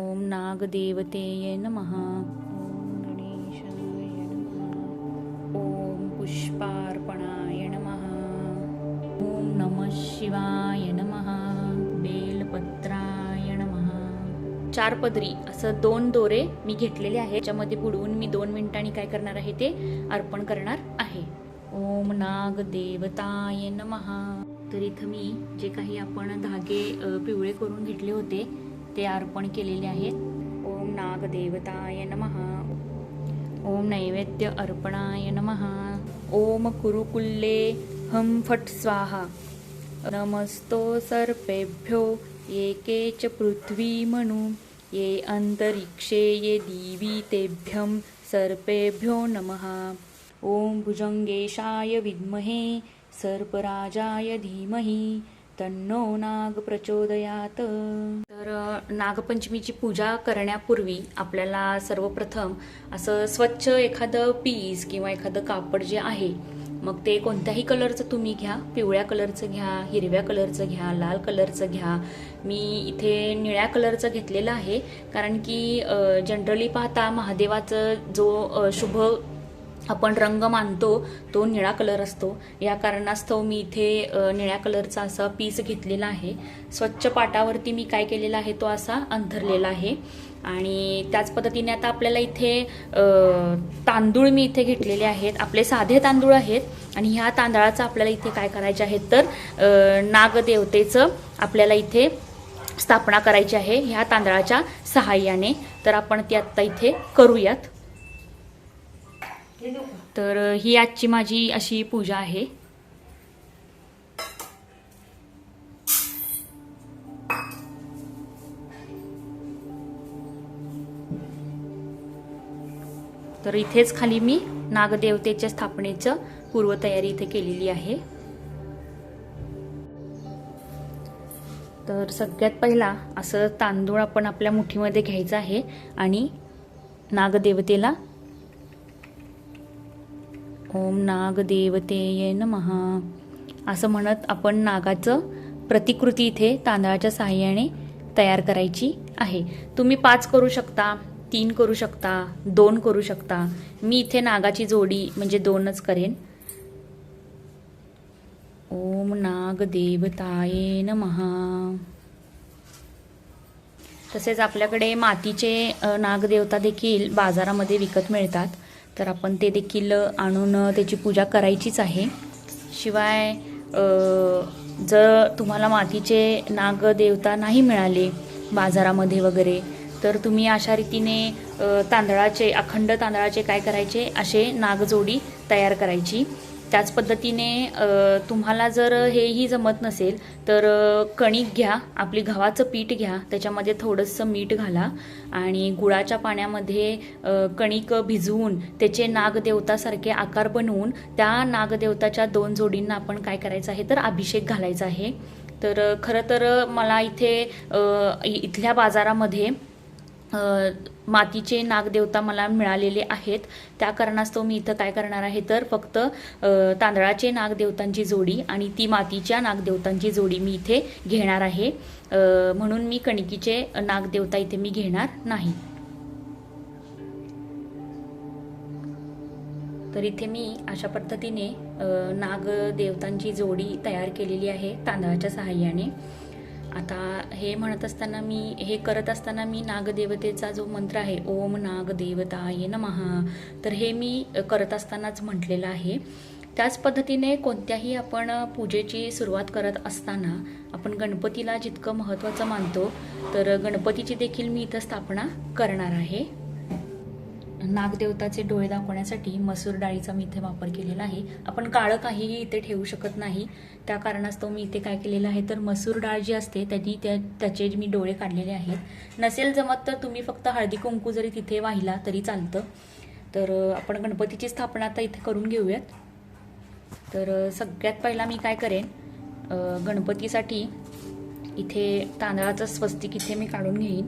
ओम नागदेवतेय नमः। ओम गणेशाय नमः ओम पुष्पार्पणाय नमः। ओम नमः शिवाय नमः। बेलपत्राय नमः। चार पदरी असं दोन दोरे मी घेतलेले आहे त्याच्यामध्ये बुडवून मी दोन मिनिटांनी काय करणार आहे ते अर्पण करणार आहे. ओम नागदेवताय नमः. तर इथं मी जे काही आपण धागे पिवळे करून घेतले होते ते अर्पण केलेले आहेत. ओम नागदेवताय नमः. ओम नैवेद्य अर्पणाय नमः. ओम कुरुकुल्ले हम फट स्वाहा। नमस्तो सर्पेभ्यो ये के च पृथ्वीमनु। ये अन्तरिक्षे ये दिवि तेभ्यं सर्पेभ्यो नमः। ॐ भुजङ्गेशाय विद्महे सर्पराजाय धीमहि। तन्नो नाग प्रचोदयात. तर नागपंचमीची पूजा करण्यापूर्वी आपल्याला सर्वप्रथम असं स्वच्छ एखादं पीस किंवा एखादं कापड जे आहे मग ते कोणत्याही कलरचं तुम्ही घ्या. पिवळ्या कलरचं घ्या हिरव्या कलरचं घ्या लाल कलरचं घ्या. मी इथे निळ्या कलरचं घेतलेलं आहे कारण की जनरली पाहता महादेवाचं जो शुभ आपण रंग मानतो तो निळा कलर असतो. या कारणास्तव मी इथे निळ्या कलरचा असा पीस घेतलेला आहे. स्वच्छ पाटावरती मी काय केलेला आहे तो असा अंथरलेला आहे. आणि त्याच पद्धतीने आता आपल्याला इथे तांदूळ मी इथे घेतलेले आहेत. आपले साधे तांदूळ आहेत. आणि ह्या तांदळाचं आपल्याला इथे काय करायचे आहेत तर नागदेवतेचं आपल्याला इथे स्थापना करायची आहे ह्या तांदळाच्या सहाय्याने. तर आपण ती आत्ता इथे करूयात. तर ही आजची माझी अशी पूजा आहे. तर इथेच खाली मी नागदेवतेच्या स्थापनेचं पूर्वतयारी इथे केलेली आहे. तर सगळ्यात पहिला असं तांदूळ आपण आपल्या मुठीमध्ये घ्यायचं आहे आणि नागदेवतेला ओम नाग देवतेय महा असं म्हणत आपण नागाचं प्रतिकृती इथे तांदळाच्या सहाय्याने तयार करायची आहे. तुम्ही पाच करू शकता तीन करू शकता दोन करू शकता. मी इथे नागाची जोडी म्हणजे दोनच करेन. ओम नाग नागदेवताये महा तसेच आपल्याकडे मातीचे नागदेवता देखील बाजारामध्ये विकत मिळतात. तर आपण ते देखील आणून त्याची पूजा करायचीच आहे. शिवाय जर तुम्हाला मातीचे नागदेवता नाही मिळाले बाजारामध्ये वगैरे तर तुम्ही अशा रीतीने तांदळाचे अखंड तांदळाचे काय करायचे? असे नागजोडी तयार करायची. त्याच पद्धतीने तुम्हाला जर हेही जमत नसेल तर कणिक घ्या आपली गव्हाचं पीठ घ्या त्याच्यामध्ये थोडंसं मीठ घाला आणि गुळाच्या पाण्यामध्ये कणिक भिजवून त्याचे नागदेवतासारखे आकार बनवून त्या नागदेवताच्या दोन जोडींना आपण काय करायचं आहे तर अभिषेक घालायचा आहे. तर खरं तर मला इथे इथल्या बाजारामध्ये मातीचे नागदेवता मला मिळालेले आहेत. त्या कारणास्तव मी इथं काय करणार आहे तर फक्त तांदळाचे नागदेवतांची जोडी आणि ती मातीच्या नागदेवतांची जोडी मी इथे घेणार आहे. म्हणून मी कणिकीचे नागदेवता इथे मी घेणार नाही. तर इथे मी अशा पद्धतीने नागदेवतांची जोडी तयार केलेली आहे तांदळाच्या सहाय्याने. आता हे म्हणत असताना मी हे करत असताना मी नागदेवतेचा जो मंत्र आहे ओम नागदेवताय नमहा तर हे मी करत असतानाच म्हटलेलं आहे. त्याच पद्धतीने कोणत्याही आपण पूजेची सुरुवात करत असताना आपण गणपतीला जितकं महत्त्वाचं मानतो तर गणपतीची देखील मी इथं स्थापना करणार आहे. नागदेवताचे डोळे दाखवण्यासाठी मसूर डाळीचा मी इथे वापर केलेला आहे. आपण काळं काहीही इथे ठेवू शकत नाही. त्या कारणास्तव मी इथे काय केलेलं आहे तर मसूर डाळ जी असते त्यांनी त्या त्याचे मी डोळे काढलेले आहेत. नसेल जमत तर तुम्ही फक्त हळदी कुंकू जरी तिथे वाहिला तरी चालतं. तर आपण गणपतीची स्थापना आता इथे करून घेऊयात. तर सगळ्यात पहिला मी काय करेन गणपतीसाठी इथे तांदळाचं स्वस्तिक इथे मी काढून घेईन.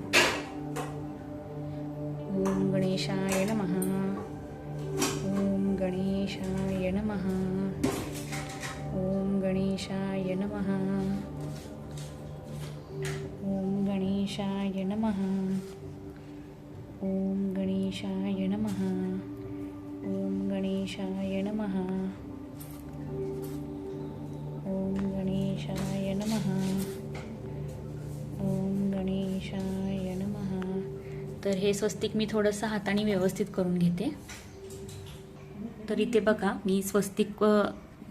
गणेशाय नमः ॐ गणेशाय नमः ॐ गणेशाय नमः ॐ गणेशाय नमः ॐ गणेशाय नमः ॐ गणेशाय नमः तर हे स्वस्तिक मी थोडंसं हाताने व्यवस्थित करून घेते. तर इथे बघा मी स्वस्तिक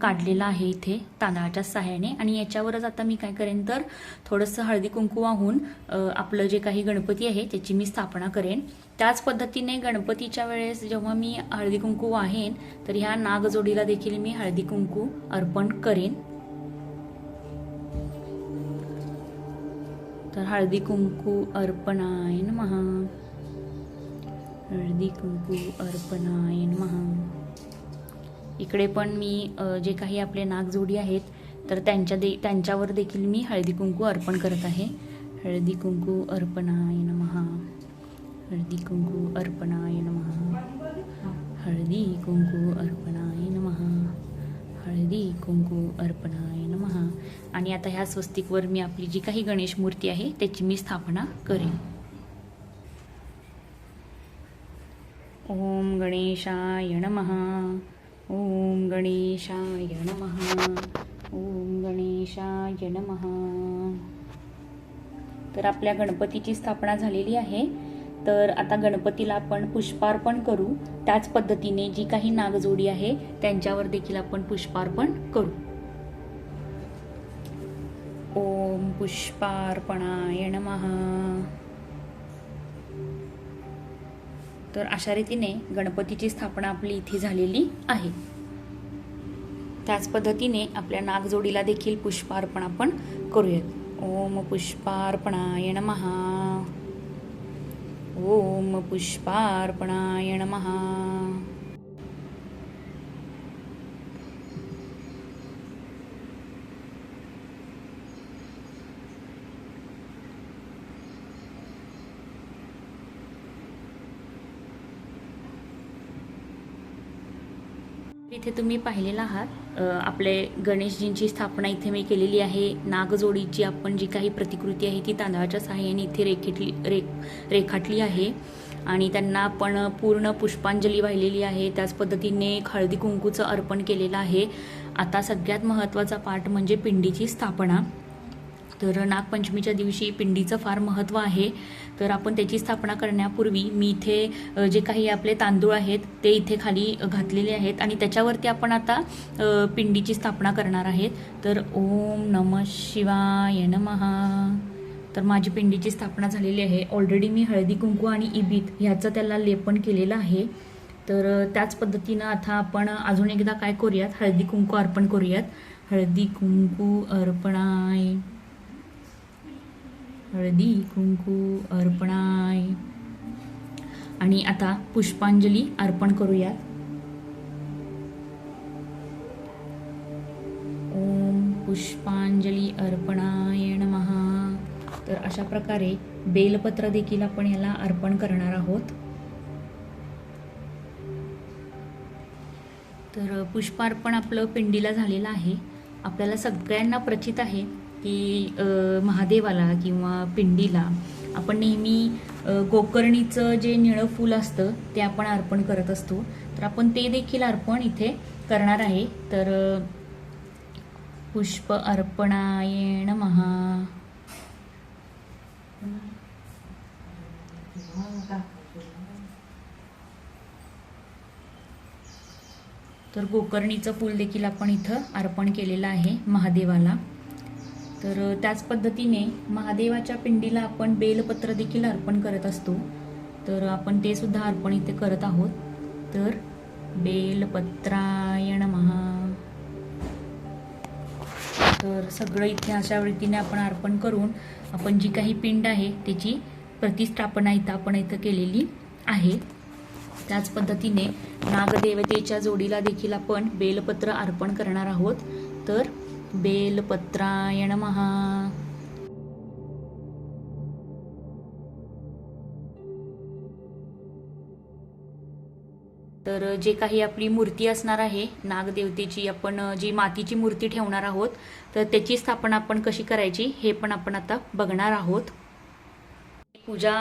काढलेलं आहे इथे तांदळाच्या सहाय्याने. आणि याच्यावरच आता मी काय करेन तर थोडंसं हळदी कुंकू वाहून आपलं जे काही गणपती आहे त्याची मी स्थापना करेन. त्याच पद्धतीने गणपतीच्या वेळेस जेव्हा मी हळदी कुंकू वाहेन तर ह्या नागजोडीला देखील मी हळदी कुंकू अर्पण करेन. तर हळदी कुंकू अर्पणाय महा हळदी कुंकू अर्पणाय महा इकडे पण मी जे काही आपले नागजोडी आहेत तर त्यांच्या दे त्यांच्यावर देखील मी हळदी कुंकू अर्पण करत आहे. हळदी कुंकू अर्पणाय महा हळदी कुंकू अर्पणाय महा हळदी कुंकू अर्पणाय महा हळदी कुंकू अर्पणाय नमहा आणि आता ह्या स्वस्तिकवर मी आपली जी काही गणेश मूर्ती आहे त्याची मी स्थापना करेन. ओम गणेशाय नमहा ओम गणेशाय नमहा ओम गणेशाय नमहा तर आपल्या गणपतीची स्थापना झालेली आहे. तर आता गणपतीला आपण पुष्पार्पण करू. त्याच पद्धतीने जी काही नागजोडी आहे त्यांच्यावर देखील आपण पुष्पार्पण करू. ओम पुष्पार्पणाय महा तर अशा रीतीने गणपतीची स्थापना आपली इथे झालेली आहे. त्याच पद्धतीने आपल्या नागजोडीला देखील पुष्पार्पण आपण करूयात. ओम पुष्पार्पणाय महा ओम पुष्पार्पणाय नमः इथे तुम्ही पाहिलेला आहात आपले गणेशजींची स्थापना इथे मी केलेली आहे. नागजोडीची आपण जी काही प्रतिकृती आहे ती तांदळाच्या सहाय्याने इथे रेखिटली रे रेखाटली आहे. आणि त्यांना आपण पूर्ण पुष्पांजली वाहिलेली आहे. त्याच पद्धतीने हळदी कुंकूचं अर्पण केलेलं आहे. आता सगळ्यात महत्त्वाचा पाठ म्हणजे पिंडीची स्थापना. तर नागपंचमीच्या दिवशी पिंडीचं फार महत्त्व आहे. तर आपण त्याची स्थापना करण्यापूर्वी मी इथे जे काही आपले तांदूळ आहेत ते इथे खाली घातलेले आहेत आणि त्याच्यावरती आपण आता पिंडीची स्थापना करणार आहेत. तर ओम नम शिवाय नमहा तर माझी पिंडीची स्थापना झालेली आहे. ऑलरेडी मी हळदी कुंकू आणि इबीत ह्याचं त्याला लेपन केलेलं आहे. तर त्याच पद्धतीनं आता आपण अजून एकदा काय करूयात? हळदी कुंकू अर्पण करूयात. हळदी कुंकू अर्पणाय. हळदी कुंकू अर्पणाय आणि आता पुष्पांजली अर्पण करूयात. ओम पुष्पांजली अर्पणाय महा तर अशा प्रकारे बेलपत्र देखील आपण याला अर्पण करणार आहोत. तर पुष्पार्पण आपलं पिंडीला झालेलं आहे. आपल्याला सगळ्यांना प्रचित आहे. की महादेवाला किंवा पिंडीला आपण नेहमी गोकर्णीचं जे निळं फूल असतं ते आपण अर्पण करत असतो. तर आपण ते देखील अर्पण इथे करणार आहे. तर पुष्प अर्पणायण महा तर गोकर्णीचं फूल देखील आपण इथं अर्पण केलेलं आहे महादेवाला. तर त्याच पद्धतीने महादेवाच्या पिंडीला आपण बेलपत्र देखील अर्पण करत असतो. तर आपण ते सुद्धा अर्पण इथे करत आहोत. तर बेलपत्रायण महा तर सगळं इथे अशा रीतीने आपण अर्पण करून आपण जी काही पिंड आहे त्याची प्रतिष्ठापना इथं आपण इथं केलेली आहे. त्याच पद्धतीने नागदेवतेच्या जोडीला देखील आपण बेलपत्र अर्पण करणार आहोत. तर बेलपत्राय नमः तर जे काही आपली मूर्ती असणार आहे नागदेवतेची आपण जी मातीची मूर्ती ठेवणार आहोत तर त्याची स्थापना आपण कशी करायची हे पण आपण आता बघणार आहोत. पूजा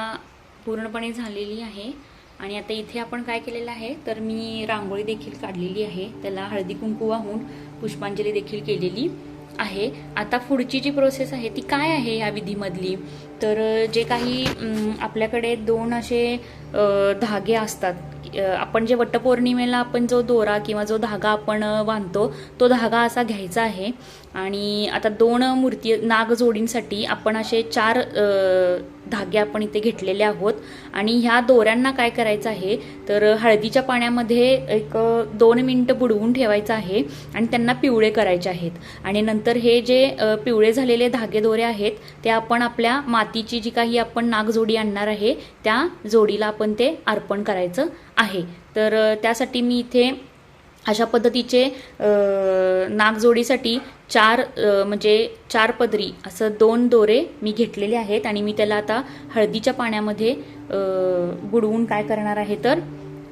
पूर्णपणे झालेली आहे. आणि आता इथे आपण काय केलेलं आहे तर मी रांगोळी देखील काढलेली आहे. त्याला हळदी कुंकू वाहून पुष्पांजली देखील केलेली आहे. आता पुढची जी प्रोसेस आहे ती काय आहे या विधीमधली? तर जे काही आपल्याकडे दोन असे धागे असतात आपण जे वटपौर्णिमेला आपण जो दोरा किंवा जो धागा आपण बांधतो तो धागा असा घ्यायचा आहे. आणि आता दोन मूर्ती नाग जोडींसाठी आपण असे चार धागे आपण इथे घेतलेले आहोत. आणि ह्या दोऱ्यांना काय करायचं आहे तर हळदीच्या पाण्यामध्ये एक दोन मिनटं बुडवून ठेवायचं आहे आणि त्यांना पिवळे करायचे आहेत. आणि नंतर हे जे पिवळे झालेले धागे दोरे आहेत ते आपण आपल्या मातीची जी काही आपण नागजोडी आणणार आहे त्या जोडीला आपण ते अर्पण करायचं. आहे. तर त्यासाठी मी इथे अशा पद्धतीचे नागजोडीसाठी चार म्हणजे चार पदरी असं दोन दोरे मी घेतलेले आहेत आणि मी त्याला आता हळदीच्या पाण्यामध्ये बुडवून काय करणार आहे तर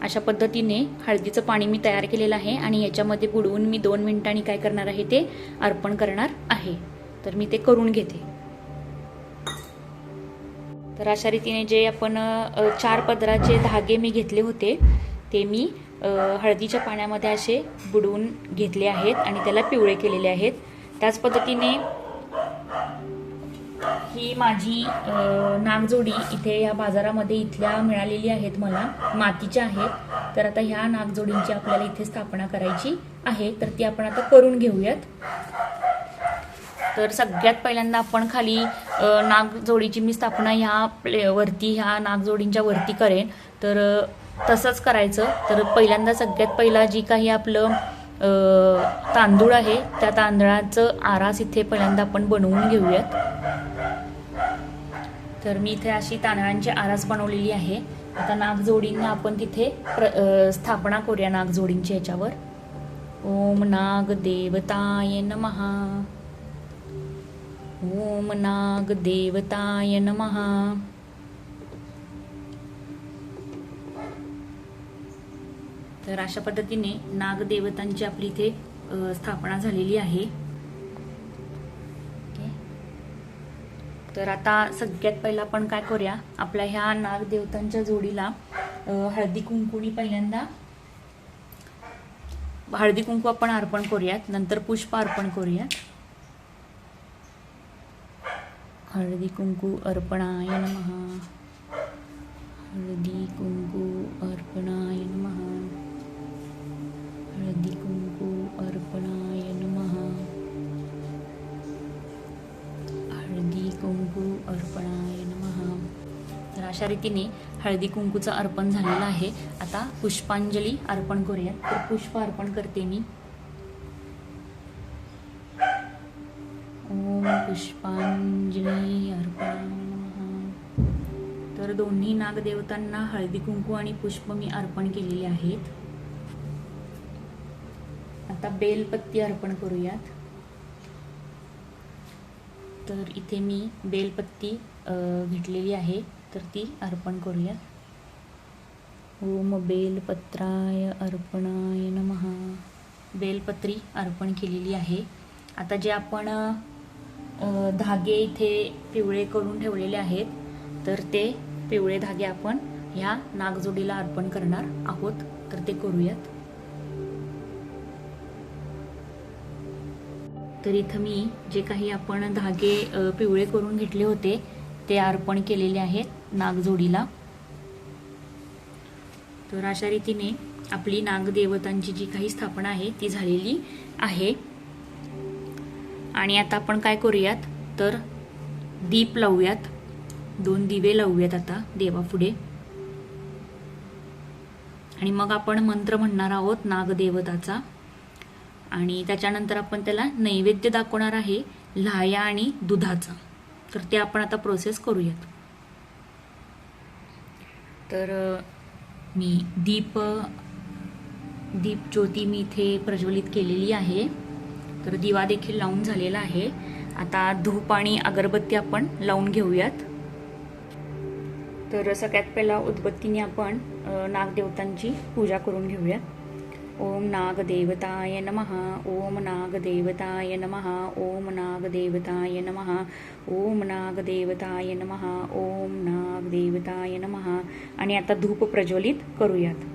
अशा पद्धतीने हळदीचं पाणी मी तयार केलेलं आहे आणि याच्यामध्ये बुडवून मी दोन मिनिटांनी काय करणार आहे ते अर्पण करणार आहे. तर मी ते करून घेते. तर अशा रीतीने जे आपण चार पदराचे धागे मी घेतले होते ते मी हळदीच्या पाण्यामध्ये असे बुडवून घेतले आहेत आणि त्याला पिवळे केलेले आहेत. त्याच पद्धतीने ही माझी नागजोडी इथे या बाजारामध्ये इथल्या मिळालेली आहेत मला. मातीच्या आहेत. तर आता ह्या नागजोडींची आपल्याला इथे स्थापना करायची आहे. तर ती आपण आता करून घेऊयात. तर सगळ्यात पहिल्यांदा आपण खाली नागजोडीची मी स्थापना ह्या प्ले वरती ह्या नागजोडींच्या वरती करेन. तर तसंच करायचं. तर पहिल्यांदा सगळ्यात पहिला जी काही आपलं तांदूळ आहे त्या तांदळाचं आरास इथे पहिल्यांदा आपण बनवून घेऊयात. तर मी इथे अशी तांदळांची आरास बनवलेली आहे. आता नागजोडींना आपण तिथे प्र स्थापना करूया नागजोडींची ह्याच्यावर. ओम नाग देवताय नमहा ओम नाग देवताय नमहा तर अशा पद्धतीने नागदेवतांची आपली इथे स्थापना झालेली आहे. तर आता सगळ्यात पहिला आपण काय करूया? आपल्या ह्या नागदेवतांच्या जोडीला हळदी कुंकुणी पहिल्यांदा हळदी कुंकू आपण अर्पण करूयात. नंतर पुष्प अर्पण करूयात. हळदी कुंकू अर्पणाय नमः। हळदी कुंकू अर्पणाय नमः। हळदी कुंकू अर्पणाय नमः। हळदी कुंकू अर्पणाय नमः। तर अशा रीतीने हळदी कुंकूचं अर्पण झालेलं आहे. आता पुष्पांजली अर्पण करूया तर पुष्प अर्पण करते मी ओम पुष्पांजली अर्पण तर दोन्ही नागदेवतांना हळदी कुंकू आणि पुष्प मी अर्पण केलेले आहेत. आता बेलपत्ती अर्पण करूयात. तर इथे मी बेलपत्ती घेतलेली आहे. तर ती अर्पण करूयात. ओम बेलपत्राय अर्पणाय नमहा बेलपत्री अर्पण केलेली आहे. आता जे आपण धागे इथे पिवळे करून ठेवलेले आहेत. तर ते पिवळे धागे आपण ह्या नागजोडीला अर्पण करणार आहोत. तर ते करूयात. तर इथं मी जे काही आपण धागे पिवळे करून घेतले होते ते अर्पण केलेले आहेत नागजोडीला. तर अशा रीतीने आपली नागदेवतांची जी काही स्थापना आहे ती झालेली आहे. आणि आता आपण काय करूयात? तर दीप लावूयात. दोन दिवे लावूयात आता देवापुढे. आणि मग आपण मंत्र म्हणणार आहोत नागदेवताचा. आणि त्याच्यानंतर आपण त्याला नैवेद्य दाखवणार आहे लाह्या आणि दुधाचा. तर ते आपण आता प्रोसेस करूयात. तर मी दीप दीप ज्योती मी इथे प्रज्वलित केलेली आहे. तर दिवा देखील लावून झालेला आहे. आता धूप आणि अगरबत्ती आपण लावून घेऊयात. तर सगळ्यात पहिला उदबत्तीने आपण नागदेवतांची पूजा करून घेऊयात. ओम नागदेवताय नमहा ओम नागदेवताय नमहा ओम नागदेवताय नमहा ओम नागदेवताय नमहा ओम नागदेवताय नमहा आणि आता धूप प्रज्वलित करूयात.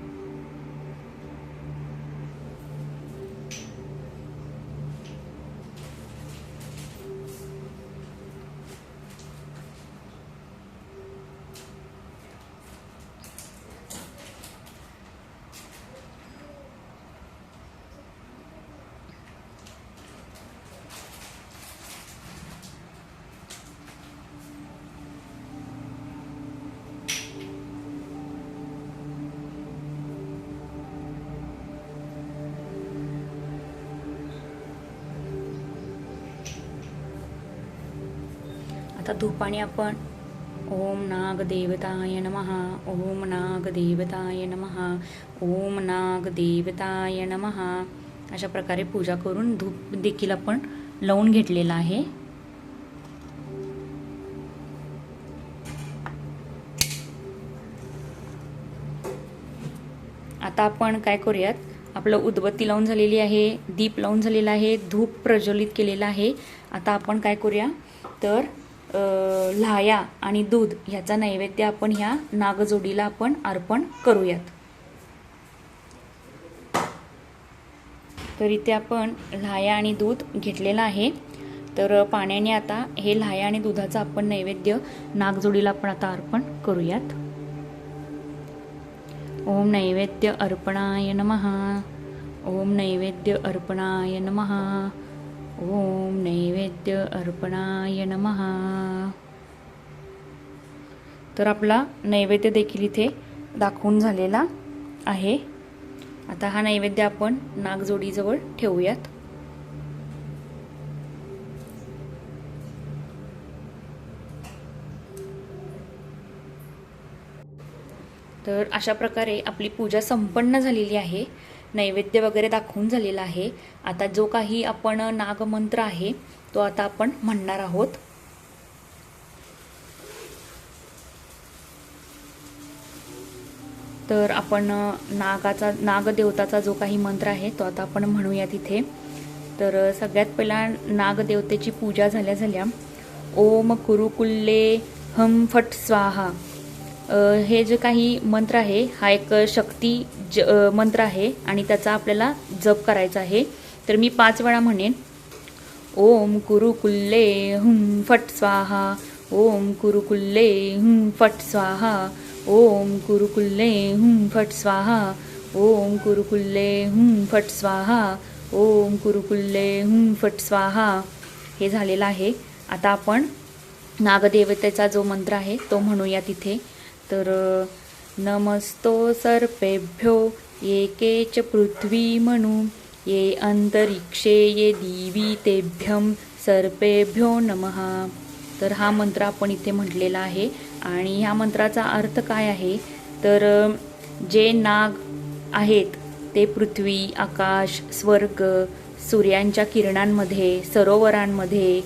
आता धूपाने आपण ओम नागदेवताय नमः ओम नागदेवताय नमः ओम नागदेवताय नमः. अशा प्रकारे पूजा करून धूप देखील आपण लावून घेतलेला आहे. आता आपण काय करूयात? आपलं उदबत्ती लावून झालेली आहे दीप लावून झालेला आहे धूप प्रज्वलित केलेला आहे. आता आपण काय करूया? तर लाया आणि दूध ह्याचा नैवेद्य आपण ह्या नागजोडीला आपण अर्पण करूयात. तर इथे आपण लाया आणि दूध घेतलेलं आहे. तर पाण्याने आता हे लाया आणि दुधाचं आपण नैवेद्य नागजोडीला आपण आता अर्पण करूयात. ओम नैवेद्य अर्पणाय नमः. ओम नैवेद्य अर्पणाय नमः. ओम नैवेद्य अर्पणाय नमहा तर आपला नैवेद्य देखील इथे दाखवून झालेला आहे. आता हा नैवेद्य आपण नागजोडीजवळ ठेवूयात. तर अशा प्रकारे आपली पूजा संपन्न झालेली आहे. नैवेद्य वगैरे दाखवून झालेला आहे. आता जो काही आपण नागमंत्र आहे तो आता आपण म्हणणार आहोत. तर आपण नागाचा नागदेवताचा जो काही मंत्र आहे तो आता आपण म्हणूया तिथे. तर सगळ्यात पहिला नागदेवतेची पूजा झाल्या झाल्या ओम कुरुकुल्ले हम फट स्वाहा. हे जे काही मंत्र आहे हा एक शक्ती ज मंत्र आहे आणि त्याचा आपल्याला जप करायचा आहे. तर मी पाच वेळा म्हणेन. ओम कुरुकुल्ले हुं फट स्वाहा. ओम कुरुकुल्ले हुं फट स्वाहा. ओम कुरुकुल्ले हुं फट स्वाहा. ओम कुरुकुल्ले हुं फट स्वाहा. ओम कुरुकुल्ले हुं फट स्वाहा. हे झालेलं आहे. आता आपण नागदेवतेचा जो मंत्र आहे तो म्हणूया तिथे. तर नमस्तो सर्पेभ्यो ये च पृथ्वी म्हणू ये अंतरिक्षे ये दिवी तेभ्यं सर्पेभ्यो नमः. तर हा मंत्र आपण इथे म्हटलेला आहे. आणि ह्या मंत्राचा अर्थ काय आहे? तर जे नाग आहेत ते पृथ्वी आकाश स्वर्ग सूर्यांच्या किरणांमध्ये सरोवरांमध्ये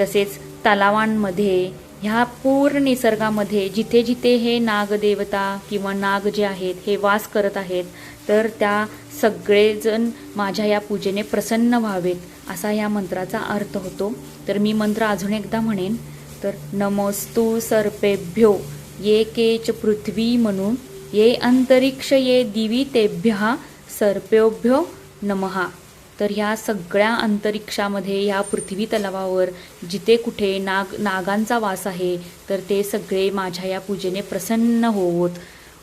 तसेच तलावांमध्ये ह्या पूर्ण निसर्गामध्ये जिथे जिथे हे नागदेवता किंवा नाग जे आहेत हे वास करत आहेत तर त्या सगळेजण माझ्या या पूजेने प्रसन्न व्हावेत असा या मंत्राचा अर्थ होतो. तर मी मंत्र अजून एकदा म्हणेन. तर नमोस्तु सर्पेभ्यो ये केच पृथ्वी म्हणून ये अंतरिक्ष ये दिवी तेभ्य सर्पेभ्यो नमहा तर ह्या सगळ्या अंतरिक्षामध्ये ह्या पृथ्वी तलावावर जिथे कुठे नाग नागांचा वास आहे तर ते सगळे माझ्या या पूजेने प्रसन्न होत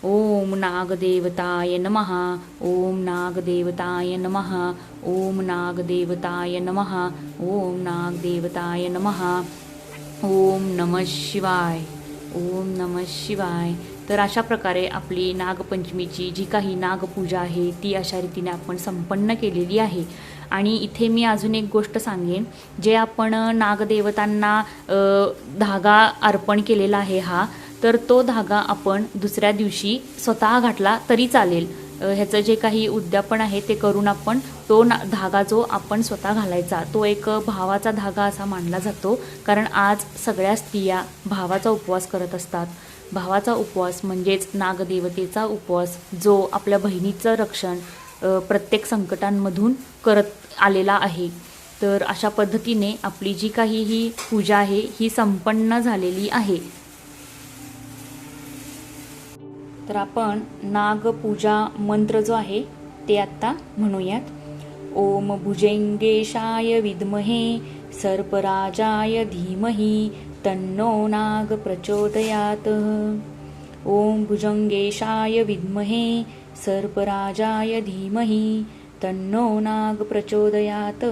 ओम नागदेवताय नमहा ओम नागदेवताय नमहा ओम नागदेवताय नमहा ओम नागदेवताय नमः. ओम नम शिवाय. ओम नम शिवाय. तर अशा प्रकारे आपली नागपंचमीची जी काही नागपूजा आहे ती अशा रीतीने आपण संपन्न केलेली आहे. आणि इथे मी अजून एक गोष्ट सांगेन जे आपण नागदेवतांना धागा अर्पण केलेला आहे हा तर तो धागा आपण दुसऱ्या दिवशी स्वतः घातला तरी चालेल. ह्याचं जे काही उद्यापन आहे ते करून आपण तो ना धागा जो आपण स्वतः घालायचा तो एक भावाचा धागा असा मानला जातो. कारण आज सगळ्या स्त्रिया भावाचा उपवास करत असतात. भावाचा उपवास म्हणजेच नागदेवतेचा उपवास जो आपल्या बहिणीचं रक्षण प्रत्येक संकटांमधून करत आलेला आहे. तर अशा पद्धतीने आपली जी काही ही पूजा आहे ही संपन्न झालेली आहे. तर आपण नागपूजा मंत्र जो आहे ते आत्ता म्हणूयात. ओम भुजंगेशाय विद्महे सर्पराजाय धीमही तन्नो नाग प्रचोदयात. ओम भुजंगेशाय विद्महे सर्पराजाय धीमहि तन्नो नाग प्रचोदयात.